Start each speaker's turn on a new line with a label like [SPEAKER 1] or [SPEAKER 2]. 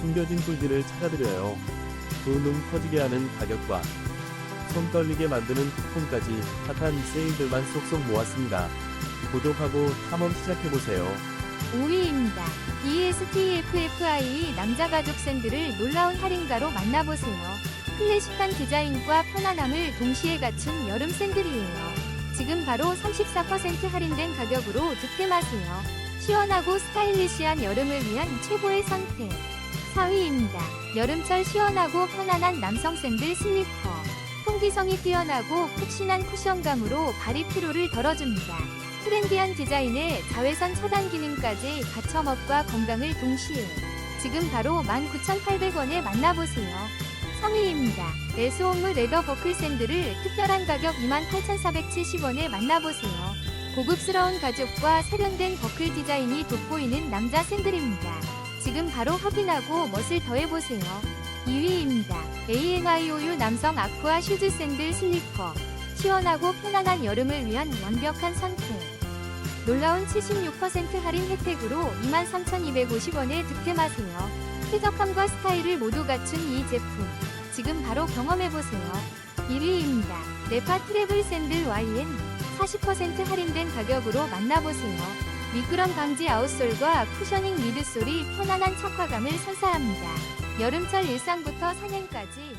[SPEAKER 1] 숨겨진 꿀들을 찾아드려요. 두눈 커지게 하는 가격과 손 떨리게 만드는 쿠폰까지 핫한 세일들만 쏙쏙 모았습니다. 구독하고 탐험 시작해보세요.
[SPEAKER 2] 5위입니다. DSTFFI 남자 가죽 샌들을 놀라운 할인가로 만나보세요. 클래식한 디자인과 편안함을 동시에 갖춘 여름 샌들이에요. 지금 바로 34% 할인된 가격으로 득템하세요. 시원하고 스타일리시한 여름을 위한 최고의 선택. 4위입니다. 여름철 시원하고 편안한 남성 샌들 슬리퍼. 통기성이 뛰어나고 푹신한 쿠션감으로 발이 피로를 덜어줍니다. 트렌디한 디자인에 자외선 차단 기능까지 가처먹과 건강을 동시에 지금 바로 19,800원에 만나보세요. 3위입니다. 에스홈무 레더 버클 샌들을 특별한 가격 28,470원에 만나보세요. 고급스러운 가죽과 세련된 버클 디자인이 돋보이는 남자 샌들입니다. 지금 바로 확인하고 멋을 더해보세요. 2위입니다. ANIOU 남성 아쿠아 슈즈 샌들 슬리퍼. 시원하고 편안한 여름을 위한 완벽한 선택. 놀라운 76% 할인 혜택으로 23,250원에 득템하세요. 쾌적함과 스타일을 모두 갖춘 이 제품. 지금 바로 경험해보세요. 1위입니다. 네파 트래블 샌들 YN 40% 할인된 가격으로 만나보세요. 미끄럼 방지 아웃솔과 쿠셔닝 미드솔이 편안한 착화감을 선사합니다. 여름철 일상부터 상행까지